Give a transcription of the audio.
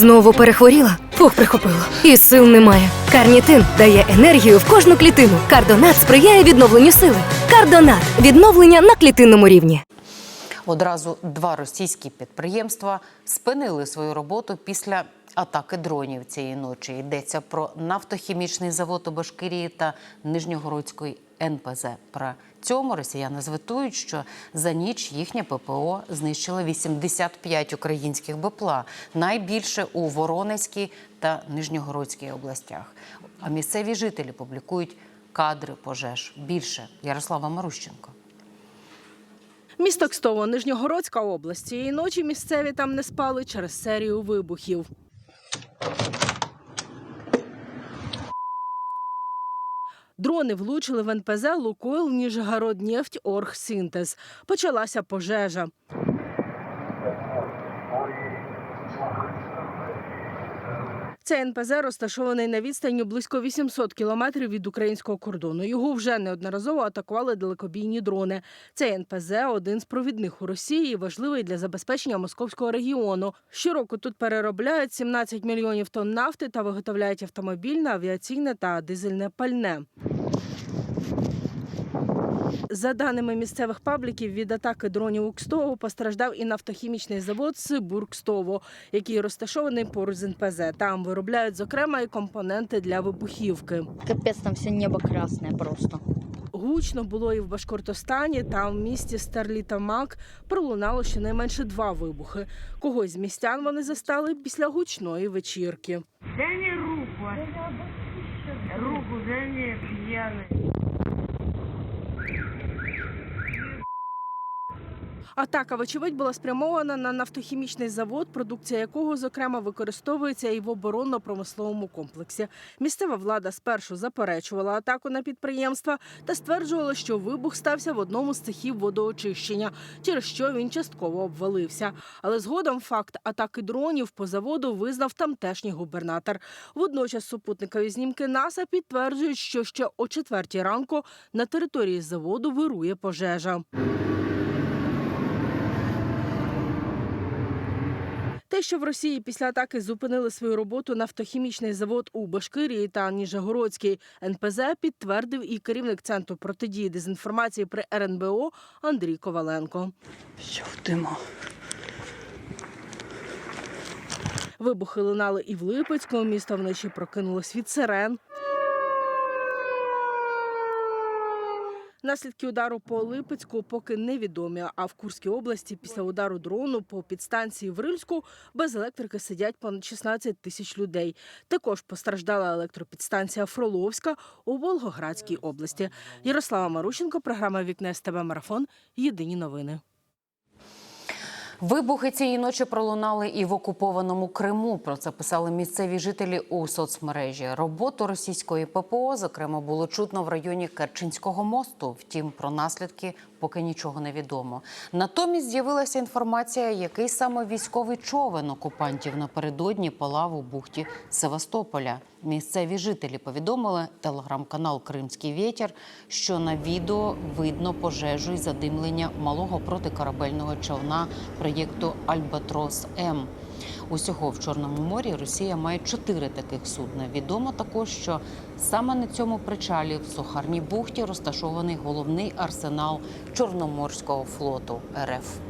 Знову перехворіла? Фух, прихопило. І сил немає. Карнітин дає енергію в кожну клітину. Кардонат сприяє відновленню сили. Кардонат відновлення на клітинному рівні. Одразу два російські підприємства спинили свою роботу після атаки дронів цієї ночі. Йдеться про нафтохімічний завод у Башкирії та Нижньогородської НПЗ. При цьому росіяни звитують, що за ніч їхнє ППО знищило 85 українських БПЛА, найбільше у Воронезькій та Нижньогородській областях. А місцеві жителі публікують кадри пожеж. Більше Ярослава Марущенко. Місто Кстово, Нижньогородська область. Цієї ночі місцеві там не спали через серію вибухів. Дрони влучили в НПЗ Лукойл Ніжгороднефть Оргсинтез. Почалася пожежа. Цей НПЗ розташований на відстані близько 800 кілометрів від українського кордону. Його вже неодноразово атакували далекобійні дрони. Цей НПЗ один з провідних у Росії важливий для забезпечення московського регіону. Щороку тут переробляють 17 мільйонів тонн нафти та виготовляють автомобільне, авіаційне та дизельне пальне. За даними місцевих пабліків, від атаки дронів у Кстово постраждав і нафтохімічний завод Сибуркстово, який розташований поруч з НПЗ. Там виробляють зокрема і компоненти для вибухівки. Капец, там все небо красное просто. Гучно було і в Башкортостані. Там в місті Старлітамак пролунало щонайменше два вибухи. Когось з містян вони застали після гучної вечірки. Женя руку. Руку Женя пьяный. Атака, вочевидь, була спрямована на нафтохімічний завод, продукція якого, зокрема, використовується і в оборонно-промисловому комплексі. Місцева влада спершу заперечувала атаку на підприємства та стверджувала, що вибух стався в одному з цехів водоочищення, через що він частково обвалився. Але згодом факт атаки дронів по заводу визнав тамтешній губернатор. Водночас супутникові знімки НАСА підтверджують, що ще о четвертій ранку на території заводу вирує пожежа. Те, що в Росії після атаки зупинили свою роботу нафтохімічний завод у Башкирії та Ніжегородській НПЗ, підтвердив і керівник центру протидії дезінформації при РНБО Андрій Коваленко. Все в диму. Вибухи лунали і в Липецькому. Місто вночі прокинулось від сирен. Наслідки удару по Липецьку поки невідомі. А в Курській області після удару дрону по підстанції в Рильську без електрики сидять понад 16 тисяч людей. Також постраждала електропідстанція Фроловська у Волгоградській області. Ярослава Марущенко, програма Вікне СТБ Марафон. Єдині новини. Вибухи цієї ночі пролунали і в окупованому Криму. Про це писали місцеві жителі у соцмережі. Роботу російської ППО, зокрема, було чутно в районі Керченського мосту. Втім, про наслідки поки нічого не відомо. Натомість з'явилася інформація, який саме військовий човен окупантів напередодні палав у бухті Севастополя. Місцеві жителі повідомили телеграм-канал Кримський вітер, що на відео видно пожежу і задимлення малого протикорабельного човна проєкту Альбатрос М. Усього в Чорному морі Росія має чотири таких судна. Відомо також, що саме на цьому причалі в Сухарній бухті розташований головний арсенал Чорноморського флоту РФ.